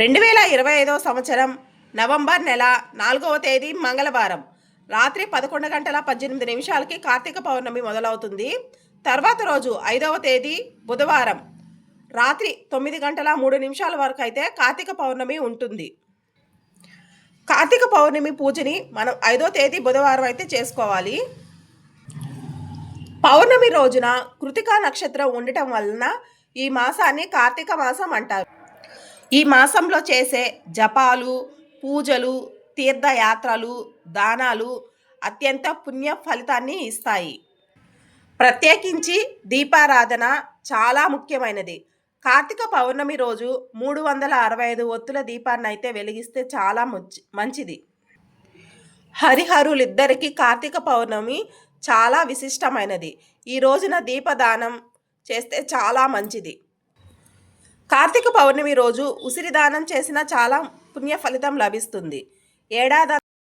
రెండు వేల ఇరవై ఐదవ సంవత్సరం నవంబర్ నెల నాలుగవ తేదీ మంగళవారం. రాత్రి పదకొండు గంటల పద్దెనిమిది నిమిషాలకి కార్తీక పౌర్ణమి మొదలవుతుంది. తర్వాత రోజు ఐదవ తేదీ బుధవారం. రాత్రి తొమ్మిది గంటల మూడు నిమిషాల వరకు అయితే కార్తీక పౌర్ణమి ఉంటుంది. కార్తీక పౌర్ణమి పూజని మనం ఐదో తేదీ బుధవారం అయితే చేసుకోవాలి. పౌర్ణమి రోజున కృతికా నక్షత్రం ఉండటం వలన ఈ మాసాన్ని కార్తీక మాసం అంటారు. ఈ మాసంలో చేసే జపాలు పూజలు తీర్థయాత్రలు దానాలు అత్యంత పుణ్య ఫలితాన్ని ఇస్తాయి. ప్రత్యేకించి దీపారాధన చాలా ముఖ్యమైనది. కార్తీక పౌర్ణమి రోజు మూడు వందల అరవై ఐదు ఒత్తుల దీపాన్ని అయితే వెలిగిస్తే చాలా మంచిది. హరిహరులిద్దరికీ కార్తీక పౌర్ణమి చాలా విశిష్టమైనది. ఈ రోజున దీపదానం చేస్తే చాలా మంచిది. కార్తీక పౌర్ణమి రోజు ఉసిరి దానం చేసిన చాలా పుణ్య ఫలితం లభిస్తుంది. ఏడాది